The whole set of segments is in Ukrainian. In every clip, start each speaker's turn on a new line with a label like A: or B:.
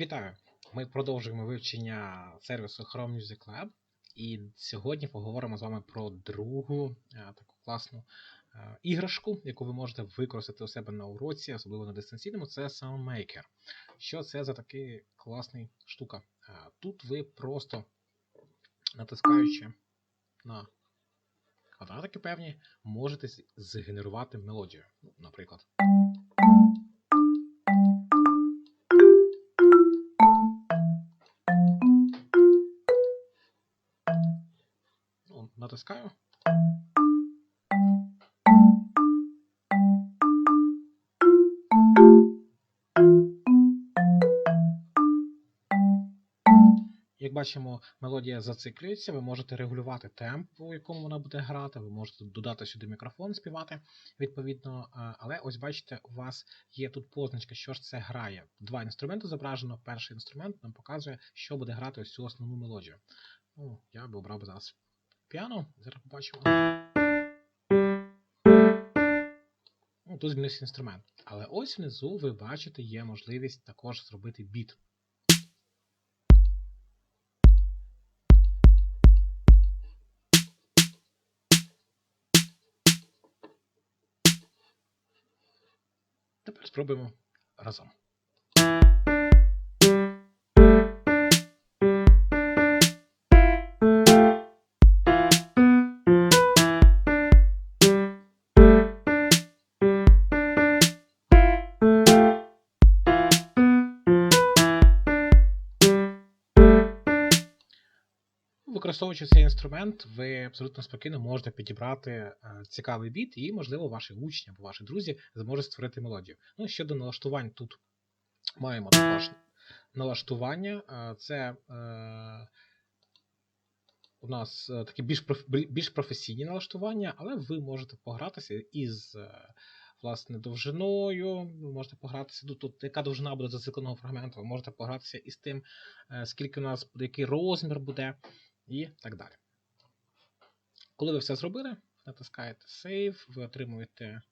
A: Вітаю! Ми продовжуємо вивчення сервісу Chrome Music Lab. І сьогодні поговоримо з вами про другу е, таку класну е, іграшку, яку ви можете використати у себе на уроці, особливо на дистанційному, це SoundMaker. Що це за такий класний штука? Е, Тут ви просто натискаючи на квадратики певні, можете згенерувати мелодію. Ну, Наприклад. Натискаю. Як бачимо, мелодія зациклюється, ви можете регулювати темп, у якому вона буде грати, ви можете додати сюди мікрофон, співати відповідно. Але ось бачите, у вас є тут позначка, що ж це грає. Два інструменти зображено. Перший інструмент нам показує, що буде грати ось цю основну мелодію. Ну, я би обрав зараз піано. Зараз побачимо. Ну, тут змінився інструмент. Але ось внизу ви бачите, є можливість також зробити біт. Тепер спробуємо разом. Використовуючи цей інструмент, ви абсолютно спокійно можете підібрати е, цікавий біт, і, можливо, ваші учні або ваші друзі зможуть створити мелодію. Ну, щодо налаштувань, тут маємо також налаштування. Е, Це е, у нас такі більш, більш професійні налаштування, але ви можете погратися із власне довжиною. Ви можете погратися тут, тут яка довжина буде зацикленого фрагменту, ви можете погратися із тим, скільки у нас який розмір буде, і так далі. Коли ви все зробили, натискаєте Save, ви отримуєте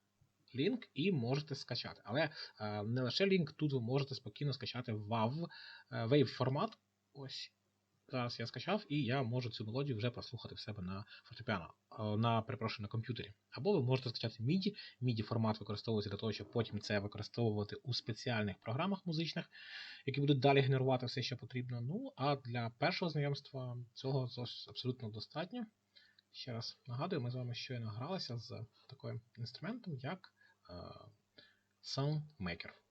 A: лінк і можете скачати. Але е, не лише лінк, тут ви можете спокійно скачати WAV, е, WAV формат. Ось зараз я скачав, і я можу цю мелодію вже прослухати в себе на фортепіано, е, на перепрошую, на комп'ютері. Або ви можете скачати MIDI. MIDI формат використовується для того, щоб потім це використовувати у спеціальних програмах музичних, які будуть далі генерувати все, що потрібно. Ну, а для першого знайомства цього абсолютно достатньо. Ще раз нагадую, ми з вами щойно гралися з таким інструментом, як е, SoundMaker.